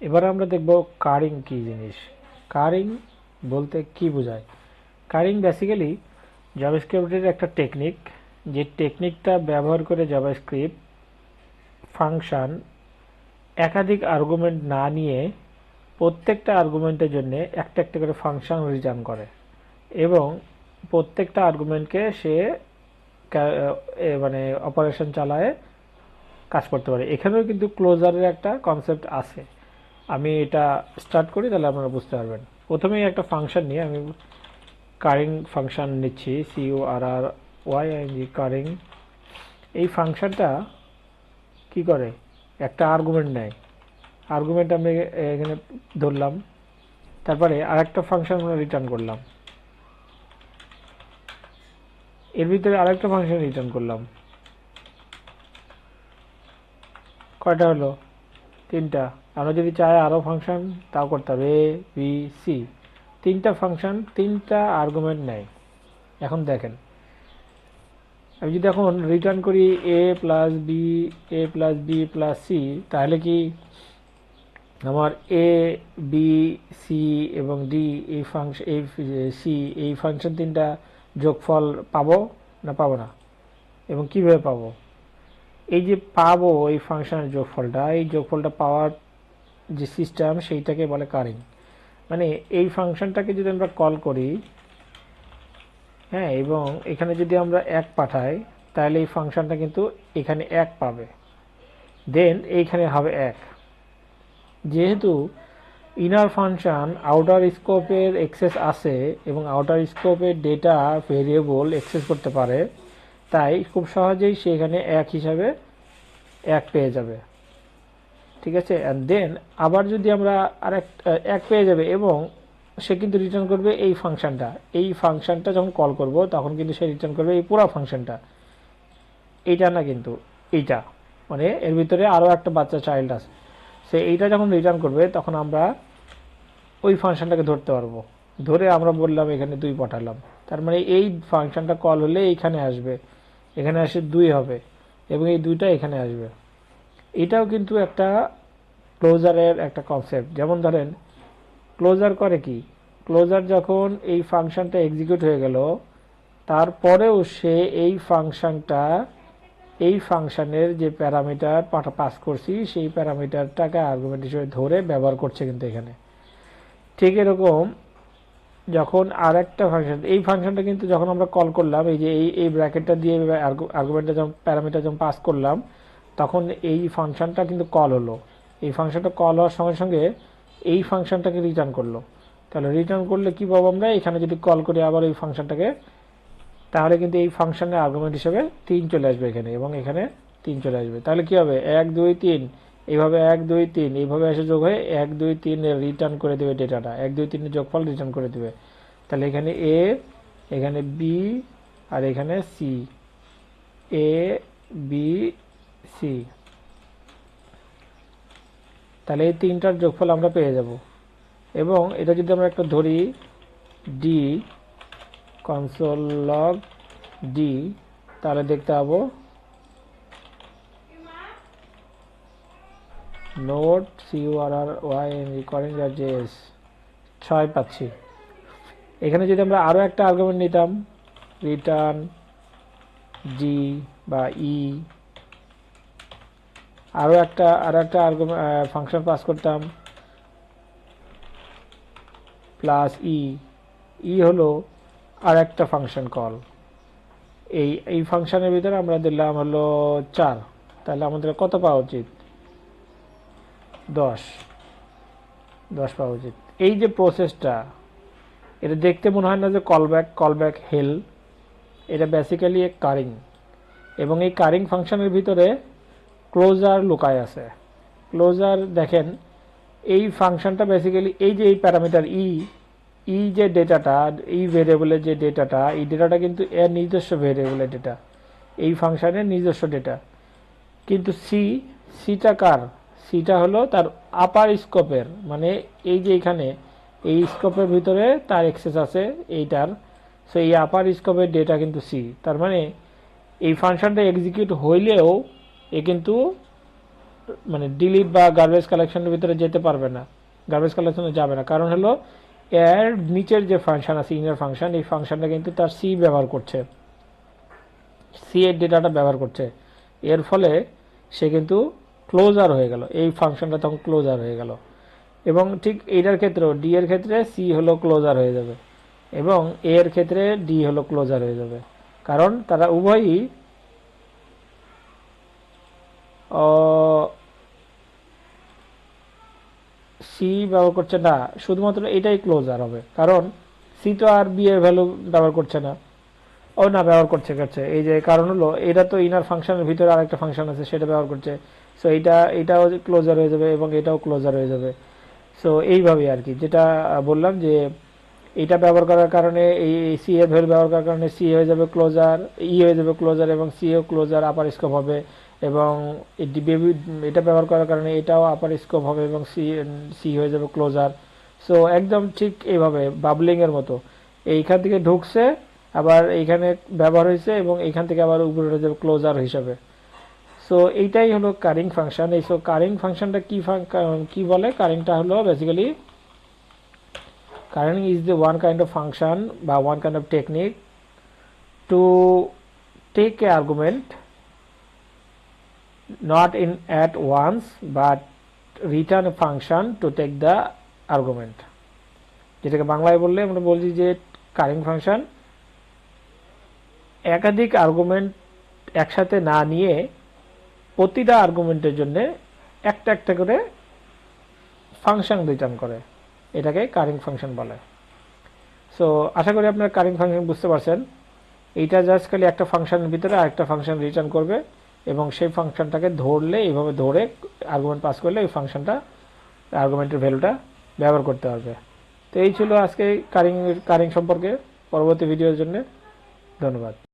এবার আমরা দেখব কারিং কি জিনিস। কারিং বলতে কি বোঝায়? কারিং বেসিক্যালি জাভাস্ক্রিপ্টের একটা টেকনিক যে টেকনিকটা ব্যবহার করে জাভাস্ক্রিপ্ট ফাংশান একাধিক আর্গুমেন্ট না নিয়ে প্রত্যেকটা আর্গুমেন্টের জন্য একটা একটা করে ফাংশন রিটার্ন করে এবং প্রত্যেকটা আর্গুমেন্টকে সে মানে অপারেশন চালায় কাজ করতে পারে। এখানেও কিন্তু ক্লোজারের একটা কনসেপ্ট আছে। আমি এটা স্টার্ট করি, তাহলে আপনারা বুঝতে পারবেন। প্রথমেই একটা ফাংশন নিয়ে আমি কারিং ফাংশন নিচ্ছি CU R R Y G currying এই ফাংশনটা কি করে? একটা আর্গুমেন্ট নেয়। আর্গুমেন্ট আমি এখানে ধরলাম, তারপরে আরেকটা ফাংশন আমরা রিটার্ন করলাম। এর ভিতরে আরেকটা ফাংশন রিটার্ন করলাম। কয়টা হলো? তিনটা। আমরা যদি চাই আরও ফাংশন তাও করতে হবে এ বি সি তিনটা ফাংশন তিনটা আর্গুমেন্ট নেয়। এখন দেখেন, আমি যদি এখন রিটার্ন করি A plus B A plus B plus C তাহলে কি আমার এ বি সি এবং ডি এই ফাংশন এই সি এই ফাংশন তিনটা যোগফল পাবো না পাবো না? এবং কীভাবে পাবো? এই যে পাবো এই ফাংশনের যোগফলটা, এই যোগফলটা পাওয়ার যে সিস্টেম সেইটাকে বলে কারিং মানে এই ফাংশনটাকে যদি আমরা কল করি হ্যাঁ এবং এখানে যদি আমরা এক পাঠাই, তাহলে এই ফাংশনটা কিন্তু এখানে এক পাবে। দেন এইখানে হবে এক। যেহেতু ইনার ফাংশন আউটার স্কোপের এক্সেস আছে এবং আউটার স্কোপের ডেটা ভেরিয়েবল অ্যাক্সেস করতে পারে, তাই খুব সহজেই সে এখানে এক হিসাবে এক পেয়ে যাবে। ঠিক আছে? অ্যান্ড দেন আবার যদি আমরা আর এক পেয়ে যাবে এবং সে কিন্তু রিটার্ন করবে এই ফাংশনটা। এই ফাংশনটা যখন কল করব, তখন কিন্তু সে রিটার্ন করবে এই পুরো ফাংশনটা। এইটা না কিন্তু, এইটা। মানে এর ভিতরে আরও একটা বাচ্চা চাইল্ড আছে। সে এইটা যখন রিটার্ন করবে, তখন আমরা ওই ফাংশনটাকে ধরতে পারব। ধরে আমরা বললাম এখানে দুই পাঠালাম। তার মানে এই ফাংশনটা কল হলে এইখানে আসবে। এখানে আসে দুই হবে। এবং এই দুইটা এখানে আসবে। এটাও কিন্তু একটা ক্লোজারের একটা কনসেপ্ট যেমন ধরেন ক্লোজার করে কি? ক্লোজার যখন এই ফাংশনটা এক্সিকিউট হয়ে গেল, তারপরেও সে এই ফাংশনটা, এই ফাংশনের যে প্যারামিটার পাস করছি, সেই প্যারামিটারটাকে আর্গুমেন্ট হিসেবে ধরে ব্যবহার করছে কিন্তু এখানে। ঠিক এরকম যখন আর একটা ফাংশন, এই ফাংশনটা কিন্তু যখন আমরা কল করলাম, এই যে এই এই ব্র্যাকেটটা দিয়ে আর্গুমেন্টটা যখন, প্যারামিটার যখন পাস করলাম তখন এই ফাংশনটা কিন্তু কল হলো। এই ফাংশনটা কল হওয়ার সঙ্গে সঙ্গে এই ফাংশনটাকে রিটার্ন করল। তাহলে রিটার্ন করলে কি পাবো আমরা? এখানে যদি কল করি আবার এই ফাংশনটাকে, তাহলে কিন্তু এই ফাংশনের আর্গুমেন্ট হিসেবে তিন চলে আসবে এখানে এবং এখানে তিন চলে আসবে। তাহলে কি হবে? এক, দুই, তিন। এইভাবে এক, দুই, তিন। এইভাবে এসে যোগ হয়ে এক, দুই, তিন রিটার্ন করে দেবে ডেটাটা। এক, দুই, তিনের যোগফল রিটার্ন করে দেবে। তাহলে এখানে এ এখানে বি আর এখানে সি এ বি সি তাহলে এই তিনটার যোগফল আমরা পেয়ে যাব। এবং এটা যদি আমরা একটা ধরি ডি কনসোল লগ ডি তাহলে দেখতে পাবো note CUR R Y N recording R JS ছয় পাচ্ছি। এখানে যদি আমরা আরও একটা আর্গুমেন্ট নিতাম রিটার্ন জি বা ই আরও একটা, আর একটা ফাংশন পাস করতাম। প্লাস ই ই হলো আর একটা ফাংশন কল এই এই ফাংশনের ভিতরে আমরা দিলাম হলো চার। তাহলে আমাদের কত পাওয়া উচিত? দশ। দশ পাওয়া উচিত। এই যে প্রসেসটা এটা দেখতে মনে হয় না যে কলব্যাক কলব্যাক হেল এটা বেসিক্যালি এক কারিং এবং এই কারিং ফাংশনের ভিতরে ক্লোজার লুকায় আছে। ক্লোজার দেখেন, এই ফাংশনটা বেসিক্যালি এই যে এই প্যারামিটার ই ই যে ডেটাটা এই ভেরিয়েবলের যে ডেটাটা, এই ডেটাটা কিন্তু এর নিজস্ব ভেরিয়েবলের ডেটা এই ফাংশনের নিজস্ব ডেটা কিন্তু সি সিটা কার? সিটা হলো তার আপার স্কোপের মানে এই যে এখানে, এই স্কোপের ভিতরে তার এক্সেস আছে, এইটার। সো এই আপার স্কোপের ডেটা কিন্তু সি তার মানে এই ফাংশনটা এক্সিকিউট হইলেও এ কিন্তু মানে ডিলিট বা গার্বেজ কালেকশনের ভিতরে যেতে পারবে না। গার্বেজ কালেকশনে যাবে না। কারণ হলো, এর নিচের যে ফাংশন আছে ইনার ফাংশন এই ফাংশনটা কিন্তু তার সি ব্যবহার করছে। সি এর ডেটাটা ব্যবহার করছে। এর ফলে সে কিন্তু ক্লোজার হয়ে গেল। এই ফাংশনটা তখন ক্লোজার হয়ে গেল। এবং ঠিক এইটার ক্ষেত্রেও ডি এর ক্ষেত্রে সি হলো ক্লোজার হয়ে যাবে। এবং এর ক্ষেত্রে ডি হলো ক্লোজার হয়ে যাবে। কারণ তারা উভয়ই সি ব্যবহার করছে না, শুধুমাত্র এটাই ক্লোজার হবে, কারণ সি তো আর বি এর ভ্যালু ব্যবহার করছে না। ও না, ব্যবহার করছে করছে। এই যে কারণ হলো, এটা তো ইনার ফাংশনের ভিতরে আরেকটা ফাংশন আছে, সেটা ব্যবহার করছে। সো এটা, এটাও ক্লোজার হয়ে যাবে এবং এটাও ক্লোজার হয়ে যাবে। সো এইভাবেই আর কি। যেটা বললাম যে, এটা ব্যবহার করার কারণে, এই সি এর ভ্যালু ব্যবহার করার কারণে সি হয়ে যাবে ক্লোজার ই হয়ে যাবে ক্লোজার এবং সিও ক্লোজার আপার স্কোপ হবে। এবং এটি ব্যবহার করার কারণে এটাও আপার স্কোপ হবে এবং সি সি হয়ে যাবে ক্লোজার সো একদম ঠিক এইভাবে বাবলিং এর মতো। এইখান থেকে ঢুকছে, আবার এইখানে ব্যবহার হয়েছে এবং এইখান থেকে আবার উপরে উঠে যাবে ক্লোজার হিসাবে। সো এইটাই হলো কারিং ফাংশন এই সো কারিং ফাংশনটা কি কি বলে? কারিংটা হলো basically currying is the one kind of function বা one kind of technique to take a argument not in at once, but return a function to take the argument. যেটাকে বাংলায় বললে আমরা বলছি যে কারিং ফাংশন একাধিক আর্গুমেন্ট একসাথে না নিয়ে প্রতিটা আর্গুমেন্টের জন্য একটা একটা করে ফাংশন রিটার্ন করে। এটাকে কারিং ফাংশন বলে। সো আশা করি আপনারা কারিং ফাংশন বুঝতে পারছেন। এইটা জাস্ট খালি একটা ফাংশনের ভিতরে আরেকটা ফাংশন রিটার্ন করবে। এবং সেই ফাংশনটাকে ধরলে, এইভাবে ধরে আর্গুমেন্ট পাস করলে ওই ফাংশনটা আর্গুমেন্টের ভ্যালুটা ব্যবহার করতে পারবে। তো এই ছিল আজকে কারিং কারিং সম্পর্কে পরবর্তী ভিডিওর জন্য। ধন্যবাদ।